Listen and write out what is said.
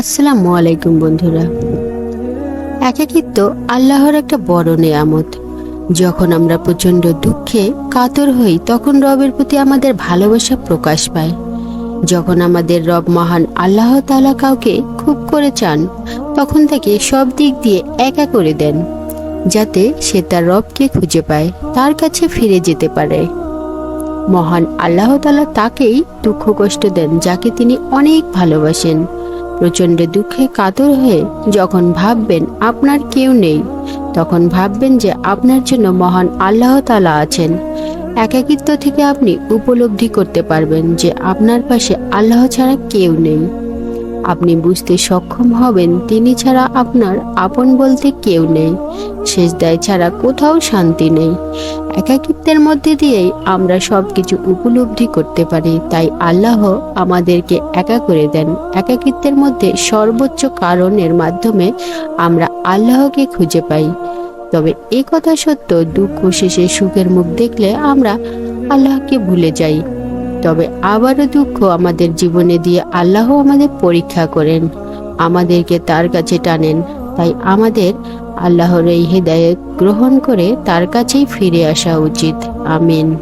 আসসালামু আলাইকুম বন্ধুরা। একাকিত্ব আল্লাহর একটা বড় নেয়ামত। যখন আমরা প্রচণ্ড দুঃখে কাতর হই, তখন রবের প্রতি আমাদের ভালোবাসা প্রকাশ পায়। যখন আমাদের রব মহান আল্লাহ তাআলা কাউকে খুব করে চান, তখন তাকে সব দিক দিয়ে একা করে দেন, যাতে সে তার রবকে খুঁজে পায়, তার কাছে ফিরে যেতে পারে। মহান আল্লাহ তাআলা তাকেই দুঃখ কষ্ট দেন, যাকে তিনি অনেক ভালোবাসেন। প্রচণ্ড দুঃখে কাতর হয়ে যখন ভাববেন আপনার কেউ নেই, তখন ভাববেন যে আপনার জন্য মহান আল্লাহ তালা আছেন। একাকিত্ব থেকে আপনি উপলব্ধি করতে পারবেন যে আপনার পাশে আল্লাহ ছাড়া কেউ নেই। আপনি বুঝতে সক্ষম হবেন, তিনি ছাড়া আপনার আপন বলতে কেউ নেই। শেষ দায় ছাড়া কোথাও শান্তি নেই। একাকিত্বের মধ্যে দিয়েই আমরা সব কিছু উপলব্ধি করতে পারি। তাই আল্লাহ আমাদেরকে একা করে দেন। একাকিত্বের মধ্যে সর্বোচ্চ কারণের মাধ্যমে আমরা আল্লাহকে খুঁজে পাই। তবে এ কথা সত্য দুঃখ শেষে সুখের মুখ দেখলে আমরা আল্লাহকে ভুলে যাই। তবে আবারও দুঃখ আমাদের জীবনে দিয়ে আল্লাহ আমাদের পরীক্ষা করেন। আমাদেরকে তার কাছে টানেন, তাই আমাদের আল্লাহর এই হেদায়ত গ্রহণ করে তার কাছেই ফিরে আসা উচিত। আমিন।